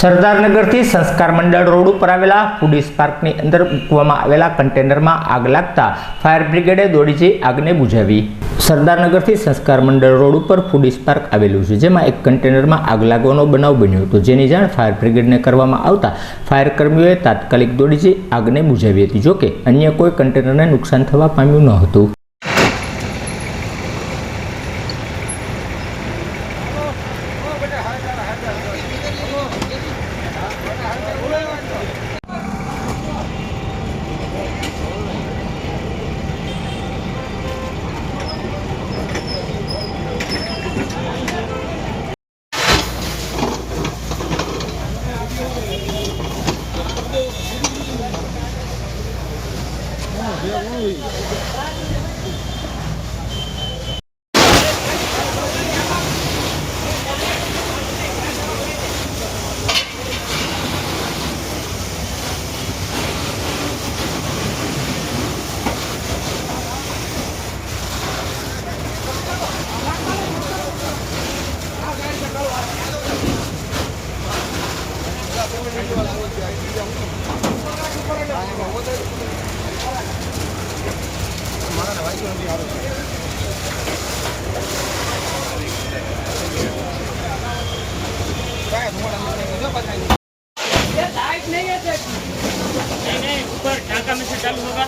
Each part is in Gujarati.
સરદારનગરથી સંસ્કાર મંડળ રોડ ઉપર આવેલા ફૂડીસ પાર્કની અંદર મૂકવામાં આવેલા કન્ટેનરમાં આગ લાગતા ફાયર બ્રિગેડે દોડી જઈ આગને બુઝાવી સરદારનગરથી સંસ્કાર મંડળ રોડ ઉપર ફૂડીસ પાર્ક આવેલું છે, જેમાં એક કન્ટેનરમાં આગ લાગવાનો બનાવ બન્યો હતો. જેની જાણ ફાયર બ્રિગેડને કરવામાં આવતા ફાયર કર્મીઓએ તાત્કાલિક દોડી જઈ આગને બુઝાવી હતી, જોકે અન્ય કોઈ કન્ટેનરને નુકસાન થવા પામ્યું ન હતું. ऊपर ढाका में से चालू होगा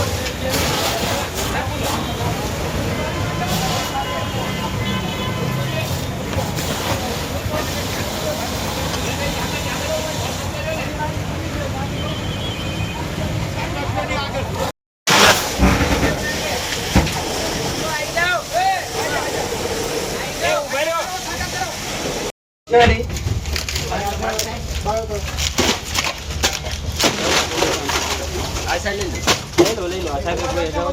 Chơi đi. Ai sai lên. Lấy đồ lên rồi sai về đâu.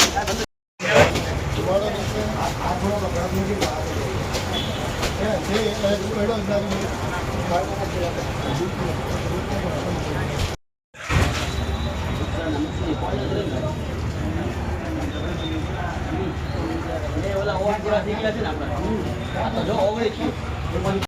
ઓગણી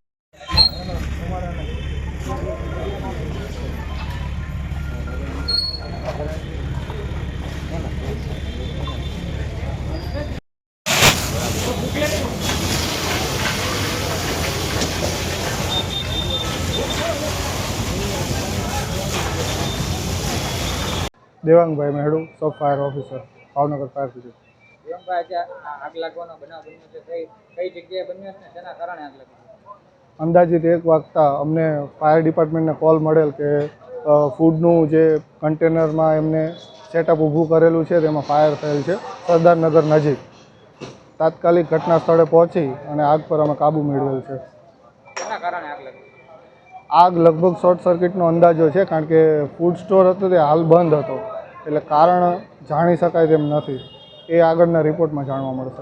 Devangbhai Mehdu sub fire officer Bhavnagar fire brigade Priyanka આજે આગ લાગવાનો બનાવ બન્યો છે. કઈ કઈ જગ્યાએ બન્યો છે તેના કારણે આગ લાગી? અંદાજિત એક વાગતા અમને ફાયર ડિપાર્ટમેન્ટને કોલ મળેલ કે ફૂડનું જે કન્ટેનરમાં એમને સેટઅપ ઊભું કરેલું છે તેમાં ફાયર થયેલ છે. સરદારનગર નજીક. તાત્કાલિક ઘટના સ્થળે પહોંચી અને આગ પર અમે કાબૂ મેળવેલ છે. આગ આગ લગભગ શોર્ટ સર્કિટનો અંદાજો છે કારણ કે ફૂડ સ્ટોર હતો તે હાલ બંધ હતો. એટલે કારણ જાણી શકાય તેમ નથી. એ આગળના રિપોર્ટમાં જાણવા મળશે.